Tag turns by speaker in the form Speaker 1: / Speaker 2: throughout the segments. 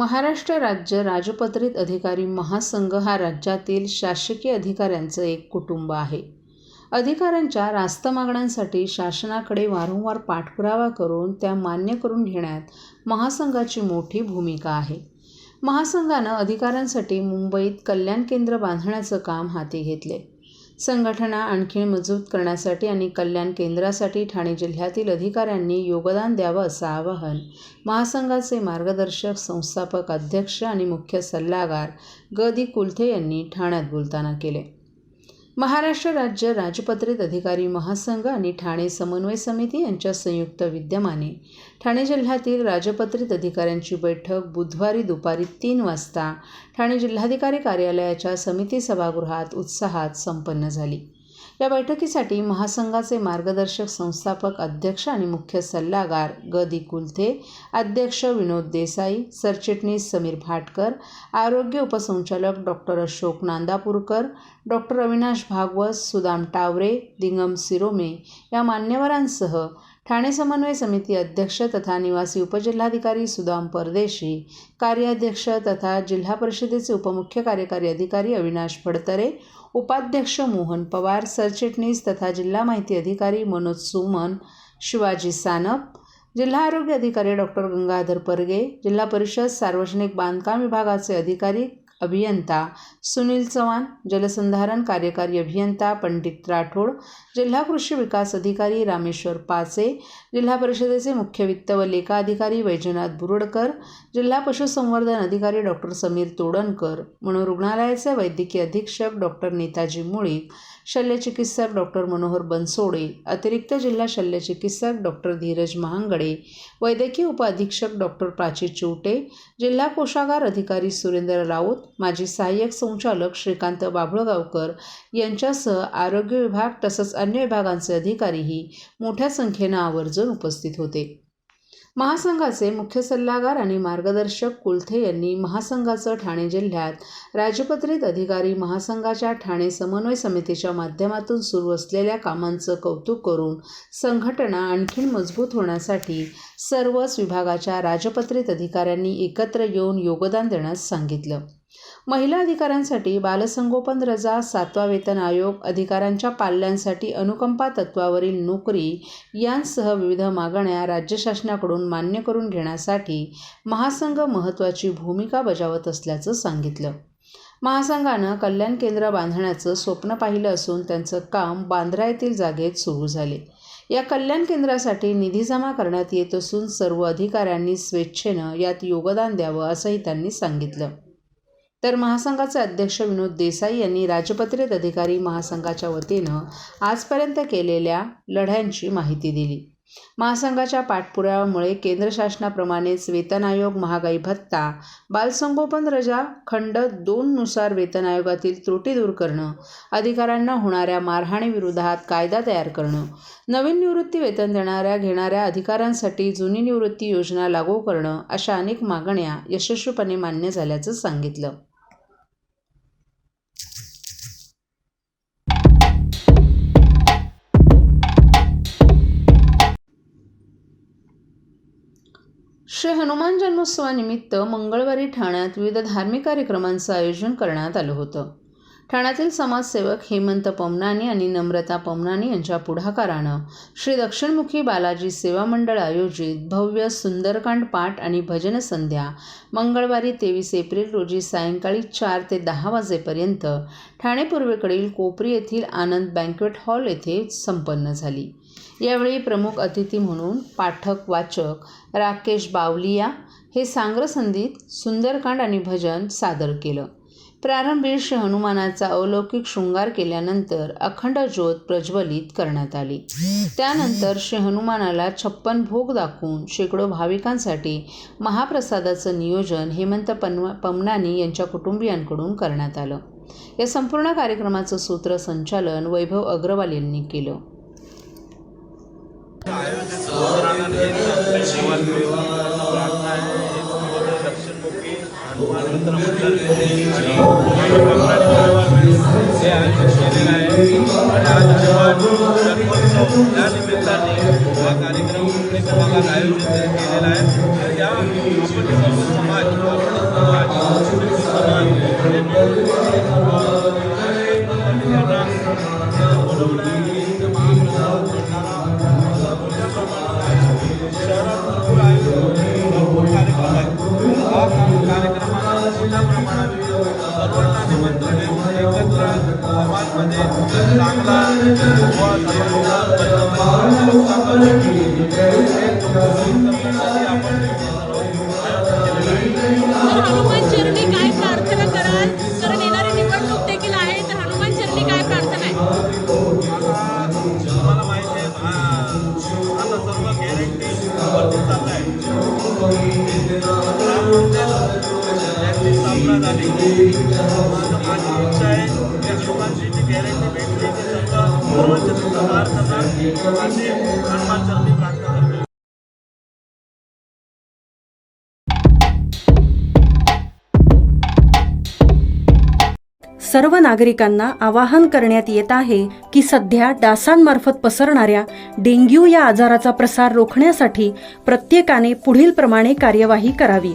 Speaker 1: महाराष्ट्र राज्य राजपत्रित अधिकारी महासंघ हा राज्यातील शासकीय अधिकाऱ्यांचं एक कुटुंब आहे. अधिकाऱ्यांच्या रास्त मागण्यांसाठी शासनाकडे वारंवार पाठपुरावा करून त्या मान्य करून घेण्यात महासंघाची मोठी भूमिका आहे. महासंघानं अधिकाऱ्यांसाठी मुंबईत कल्याण केंद्र बांधण्याचं काम हाती घेतले संघटना आणखी मजबूत करण्यासाठी आणि कल्याण केंद्रासाठी ठाणे जिल्ह्यातील अधिकाऱ्यांनी योगदान द्यावं असं आवाहन महासंघाचे मार्गदर्शक संस्थापक अध्यक्ष आणि मुख्य सल्लागार ग. दी. कुलथे यांनी ठाण्यात बोलताना केले. महाराष्ट्र राज्य राजपत्रित अधिकारी महासंघ आणि ठाणे समन्वय समिती यांच्या संयुक्त विद्यमाने ठाणे जिल्ह्यातील राजपत्रित अधिकाऱ्यांची बैठक बुधवारी दुपारी तीन वाजता. ठाणे जिल्हाधिकारी कार्यालयाच्या समिती सभागृहात उत्साहात संपन्न झाली. या बैठकीसाठी महासंघाचे मार्गदर्शक संस्थापक अध्यक्ष आणि मुख्य सल्लागार ग. दी. कुलथे अध्यक्ष विनोद देसाई सरचिटणीस समीर भाटकर आरोग्य उपसंचालक डॉक्टर अशोक नांदापूरकर डॉक्टर अविनाश भागवत सुदाम टावरे दिंगम सिरोमे या मान्यवरांसह ठाणे समन्वय समिती अध्यक्ष तथा निवासी उपजिल्हाधिकारी सुदाम परदेशी कार्याध्यक्ष तथा जिल्हा परिषदेचे उपमुख्य कार्यकारी अधिकारी अविनाश फडतरे उपाध्यक्ष मोहन पवार सरचिटणीस तथा जिल्हा माहिती अधिकारी मनोज सुमन शिवाजी सानप जिल्हा आरोग्य अधिकारी डॉक्टर गंगाधर परगे जिल्हा परिषद सार्वजनिक बांधकाम विभागाचे अधिकारी अभियंता सुनील चव्हाण जलसंधारण कार्यकारी अभियंता पंडित राठोड जिल्हा कृषी विकास अधिकारी रामेश्वर पाचे जिल्हा परिषदेचे मुख्य वित्त व लेखा अधिकारी वैजनाथ बुरडकर जिल्हा पशुसंवर्धन अधिकारी डॉक्टर समीर तोडणकर मनोरुग्णालयाचे वैद्यकीय अधीक्षक डॉक्टर नेताजी मुळीक शल्यचिकित्सक डॉक्टर मनोहर बनसोडे अतिरिक्त जिल्हा शल्यचिकित्सक डॉक्टर धीरज महांगडे वैद्यकीय उपअधीक्षक डॉक्टर प्राची चिवटे जिल्हा कोषागार अधिकारी सुरेंद्र राऊत माजी सहाय्यक संचालक श्रीकांत बाभळगावकर यांच्यासह आरोग्य विभाग तसंच अन्य विभागांचे अधिकारीही मोठ्या संख्येनं आवर्जून उपस्थित होते. महासंघाचे मुख्य सल्लागार आणि मार्गदर्शक कुलथे यांनी महासंघाचं ठाणे जिल्ह्यात राजपत्रित अधिकारी महासंघाच्या ठाणे समन्वय समितीच्या माध्यमातून सुरू असलेल्या कामांचं कौतुक करून संघटना आणखी मजबूत होण्यासाठी सर्वच विभागाच्या राजपत्रित अधिकाऱ्यांनी एकत्र येऊन योगदान देण्यास सांगितलं. महिला अधिकाऱ्यांसाठी बालसंगोपन रजा सातवा वेतन आयोग अधिकाऱ्यांच्या पाल्यांसाठी अनुकंपा तत्वावरील नोकरी यांसह विविध मागण्या राज्य शासनाकडून मान्य करून घेण्यासाठी महासंघ महत्त्वाची भूमिका बजावत असल्याचं सांगितलं. महासंघानं कल्याण केंद्र बांधण्याचं स्वप्न पाहिलं असून त्यांचं काम बांद्रा येथील जागेत सुरू झाले. या कल्याण केंद्रासाठी निधी जमा करण्यात येत असून सर्व अधिकाऱ्यांनी स्वेच्छेनं यात योगदान द्यावं असंही त्यांनी सांगितलं. तर महासंघाचे अध्यक्ष विनोद देसाई यांनी राजपत्रित अधिकारी महासंघाच्या वतीनं आजपर्यंत केलेल्या लढ्यांची माहिती दिली. महासंघाच्या पाठपुराव्यामुळे केंद्र शासनाप्रमाणेच वेतन आयोग महागाई भत्ता बालसंगोपन रजा खंड दोननुसार वेतन आयोगातील त्रुटी दूर करणं अधिकाऱ्यांना होणाऱ्या मारहाणीविरोधात कायदा तयार करणं नवीन निवृत्ती वेतन देणाऱ्या घेणाऱ्या अधिकाऱ्यांसाठी जुनी निवृत्ती योजना लागू करणं अशा अनेक मागण्या यशस्वीपणे मान्य झाल्याचं सांगितलं. श्री हनुमान जन्मोत्सवानिमित्त मंगळवारी ठाण्यात विविध धार्मिक कार्यक्रमांचं आयोजन करण्यात आलं होतं. ठाण्यातील समाजसेवक हेमंत पमनानी आणि नम्रता पमनानी यांच्या पुढाकारानं श्री दक्षिणमुखी बालाजी सेवा मंडळ आयोजित भव्य सुंदरकांड पाठ आणि भजन संध्या मंगळवारी तेवीस एप्रिल रोजी सायंकाळी चार ते दहा वाजेपर्यंत ठाणे पूर्वेकडील कोपरी येथील आनंद बँक्वेट हॉल येथे संपन्न झाली. यावेळी प्रमुख अतिथी म्हणून पाठक वाचक राकेश बावलिया हे सांग्रसंधीत सुंदरकांड आणि भजन सादर केलं. प्रारंभी श्री हनुमानाचा अलौकिक शृंगार केल्यानंतर अखंड ज्योत प्रज्वलित करण्यात आली. त्यानंतर श्री हनुमानाला छप्पन भोग दाखवून शेकडो भाविकांसाठी महाप्रसादाचं नियोजन हेमंत पन्व पमनानी यांच्या कुटुंबियांकडून करण्यात आलं. या संपूर्ण कार्यक्रमाचं सूत्रसंचालन वैभव अग्रवाल यांनी केलं.
Speaker 2: हनुमान मित्र मंडळ हे आयोजित केलेलं आहे आणि आज जेव्हा जन्मोत्सव या निमित्ताने हा कार्यक्रम आंबेडकर भागात आयोजित केलेला आहे आणि त्या आपण सर्व समाज आपण समाज हिंदू सर्वांना निमंत्रण एकत्र. समाजमध्ये चांगला आहे गॅरंटी भेटली की सर्व पार करणार अशी हनुमान चरणी प्रार्थना
Speaker 3: सर्व नागरिकांना आवाहन करण्यात येत आहे की सध्या डासांमार्फत पसरणाऱ्या डेंग्यू या आजाराचा प्रसार रोखण्यासाठी प्रत्येकाने पुढील प्रमाणे कार्यवाही करावी.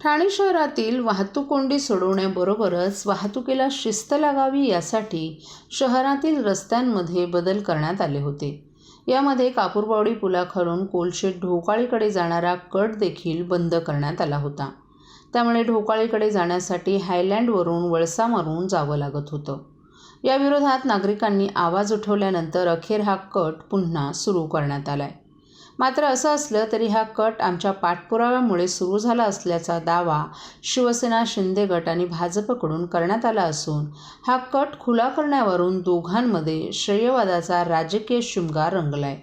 Speaker 1: ठाणे शहरातील वाहतूक कोंडी सोडवण्याबरोबरच वाहतुकीला शिस्त लागावी यासाठी शहरातील रस्त्यांमध्ये बदल करण्यात आले होते. यामध्ये कापूरबावडी पुलाखालून कोलशेत ढोकाळीकडे जाणारा कट देखील बंद करण्यात आला होता. त्यामुळे ढोकाळीकडे जाण्यासाठी हायलँडवरून वळसा मारून जावं लागत होतं. याविरोधात नागरिकांनी आवाज उठवल्यानंतर अखेर हा कट पुन्हा सुरू करण्यात आला आहे मात्र असं असलं तरी हा कट आमच्या पाठपुराव्यामुळे सुरू झाला असल्याचा दावा शिवसेना शिंदे गट आणि भाजपकडून करण्यात आला असून हा कट खुला करण्यावरून दोघांमध्ये श्रेयवादाचा राजकीय शुमगा रंगलाय.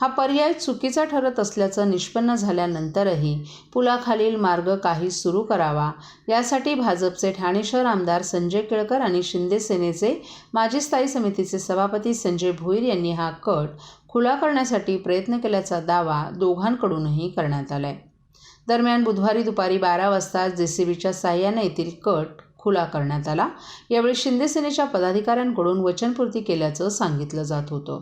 Speaker 1: हा पर्याय चुकीचा ठरत असल्याचं निष्पन्न झाल्यानंतरही पुलाखालील मार्ग काही सुरू करावा. यासाठी भाजपचे ठाणे शहर आमदार संजय केळकर आणि शिंदे सेनेचे माजी स्थायी समितीचे सभापती संजय भोईर यांनी हा कट खुला करण्यासाठी प्रयत्न केल्याचा दावा दोघांकडूनही करण्यात आलाय. दरम्यान बुधवारी दुपारी बारा वाजता जे सी बीच्या साह्याने येथील कट खुला करण्यात आला. यावेळी शिंदे सेनेच्या पदाधिकाऱ्यांकडून वचनपूर्ती केल्याचं सांगितलं जात होतं.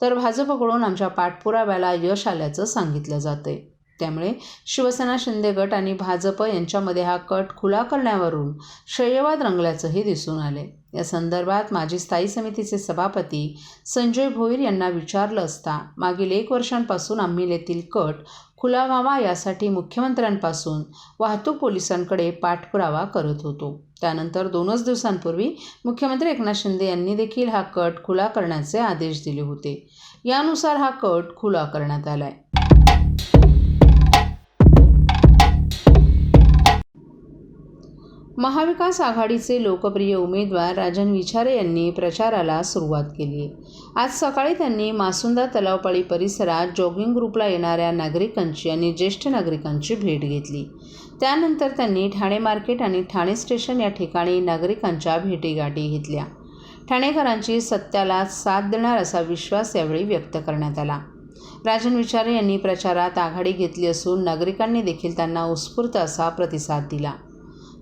Speaker 1: तर भाजपकडून आमच्या पाठपुराव्याला यश आल्याचं सांगितलं जाते त्यामुळे शिवसेना शिंदे गट आणि भाजप यांच्यामध्ये हा कट खुला करण्यावरून श्रेयवाद रंगल्याचंही दिसून आले या संदर्भात माजी स्थायी समितीचे सभापती संजय भोईर यांना विचारलं असता मागील एक वर्षांपासून आम्ही येथील कट खुला व्हावा यासाठी मुख्यमंत्र्यांपासून वाहतूक पोलिसांकडे पाठपुरावा करत होतो. त्यानंतर दोनच दिवसांपूर्वी मुख्यमंत्री एकनाथ शिंदे यांनी देखील हा कट खुला करण्याचे आदेश दिले होते. यानुसार हा कट खुला करण्यात आला आहे महाविकास आघाडीचे लोकप्रिय उमेदवार राजन विचारे यांनी प्रचाराला सुरुवात केली. आज सकाळी त्यांनी मासुंदा तलावपाळी परिसरात जॉगिंग ग्रुपला येणाऱ्या नागरिकांची आणि ज्येष्ठ नागरिकांची भेट घेतली. त्यानंतर त्यांनी ठाणे मार्केट आणि ठाणे स्टेशन या ठिकाणी नागरिकांच्या भेटीगाठी घेतल्या. ठाणेकरांची सत्याला साथ देणार असा विश्वास यावेळी व्यक्त करण्यात आला. राजन विचारे यांनी प्रचारात आघाडी घेतली असून नागरिकांनी देखील त्यांना उत्स्फूर्त असा प्रतिसाद दिला.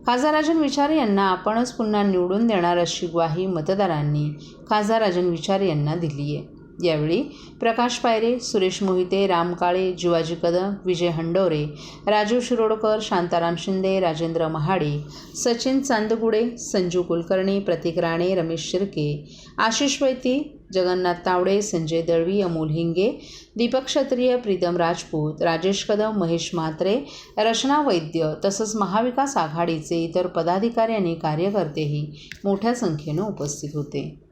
Speaker 1: खासदार राजन विचारे यांना आपणच पुन्हा निवडून देणार अशी ग्वाही मतदारांनी खासदार राजन विचारे यांना दिली आहे यावेळी प्रकाश पायरे सुरेश मोहिते राम काळे जिवाजी कदम विजय हंडोरे राजू शिरोडकर शांताराम शिंदे राजेंद्र महाडे सचिन चांदगुडे संजू कुलकर्णी प्रतीक राणे रमेश शिर्के आशिष वैती जगन्नाथ तावडे संजय दळवी अमोल हिंगे दीपक क्षत्रिय प्रीतम राजपूत राजेश कदम महेश म्हात्रे रचना वैद्य तसंच महाविकास आघाडीचे इतर पदाधिकारी आणि कार्यकर्तेही मोठ्या संख्येनं उपस्थित होते.